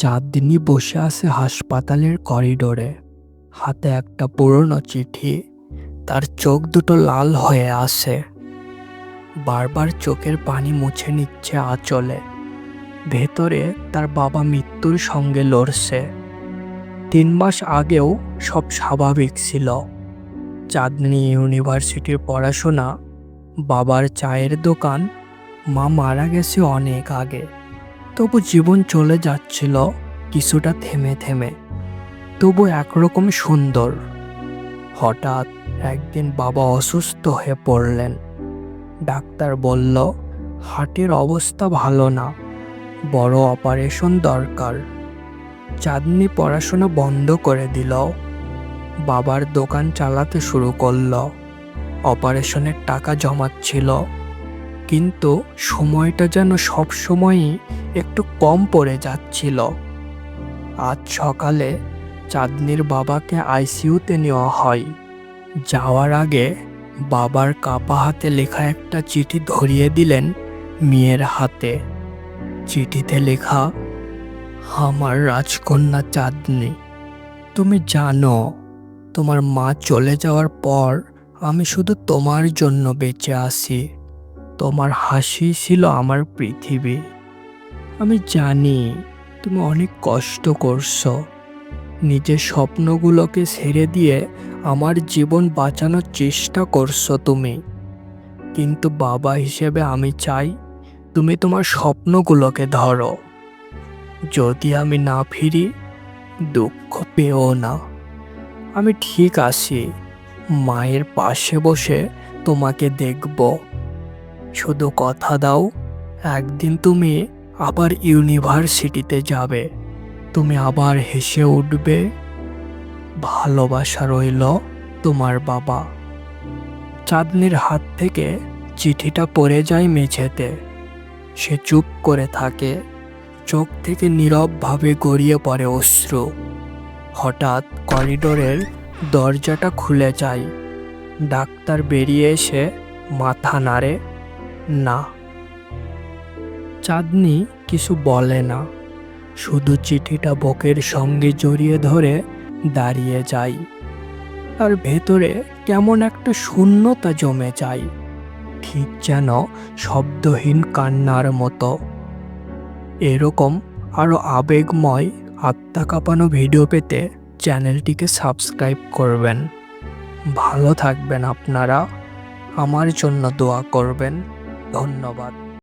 চাঁদনি বসে আছে হাসপাতালের করিডোরে। হাতে একটা পুরনো চিঠি, তার চোখ দুটো লাল হয়ে আছে। বারবার চোখের পানি মুছে নিচ্ছে আঁচলে। ভেতরে তার বাবা মৃত্যুর সঙ্গে লড়ছে। তিন মাস আগেও সব স্বাভাবিক ছিল। চাঁদনি ইউনিভার্সিটির পড়াশোনা, বাবার চায়ের দোকান, মা মারা গেছে অনেক আগে। তবু জীবন চলে যাচ্ছিল কিছুটা থেমে থেমে। তবু একরকম সুন্দর। হঠাৎ একদিন বাবা অসুস্থ হয়ে পড়লেন। ডাক্তার বলল, হার্টের অবস্থা ভালো না। বড় অপারেশন দরকার। চাঁদনি পড়াশোনা বন্ধ করে দিল। বাবার দোকান চালাতে শুরু করল। অপারেশনের টাকা জমাচ্ছিল। কিন্তু সময়টা যেন সব সময়ই একটু কম পড়ে যাচ্ছিল। আজ সকালে চাঁদনির বাবাকে আইসিইউতে নেওয়া হয়। যাওয়ার আগে বাবার কাপা হাতে লেখা একটা চিঠি ধরিয়ে দিলেন মেয়ের হাতে। চিঠিতে লেখা, আমার রাজকন্যা চাঁদনি, তুমি জানো, তোমার মা চলে যাওয়ার পর আমি শুধু তোমার জন্য বেঁচে আছি। তোমার হাসি ছিল আমার পৃথিবী। আমি জানি তুমি অনেক কষ্ট করছ। নিজের স্বপ্নগুলোকে ছেড়ে দিয়ে আমার জীবন বাঁচানোর চেষ্টা করছ তুমি। কিন্তু বাবা হিসেবে আমি চাই তুমি তোমার স্বপ্নগুলোকে ধরো। যদি আমি না ফিরি, দুঃখ পেও না। আমি ঠিক আছি, মায়ের পাশে বসে তোমাকে দেখব। শুধু কথা দাও, একদিন তুমি আবার ইউনিভার্সিটিতে যাবে। তুমি আবার হেসে উঠবে। ভালোবাসা রইল তোমার বাবা। চাঁদনির হাত থেকে চিঠিটা পড়ে যায় মেঝেতে। সে চুপ করে থাকে। চোখ থেকে নীরবভাবে গড়িয়ে পড়ে অশ্রু। হঠাৎ করিডোরের দরজাটা খুলে যায়। ডাক্তার বেরিয়ে এসে মাথা নাড়ে। না। চাঁদনি কিছু বলে না। শুধু চিঠিটা বকের সঙ্গে জড়িয়ে ধরে দাঁড়িয়ে যায়। আর ভেতরে কেমন একটা শূন্যতা জমে যায়। ঠিক যেন শব্দহীন কান্নার মতো। এরকম আরও আবেগময়, আত্মা কাঁপানো ভিডিও পেতে চ্যানেলটিকে সাবস্ক্রাইব করবেন। ভালো থাকবেন আপনারা। আমার জন্য দোয়া করবেন। ধন্যবাদ।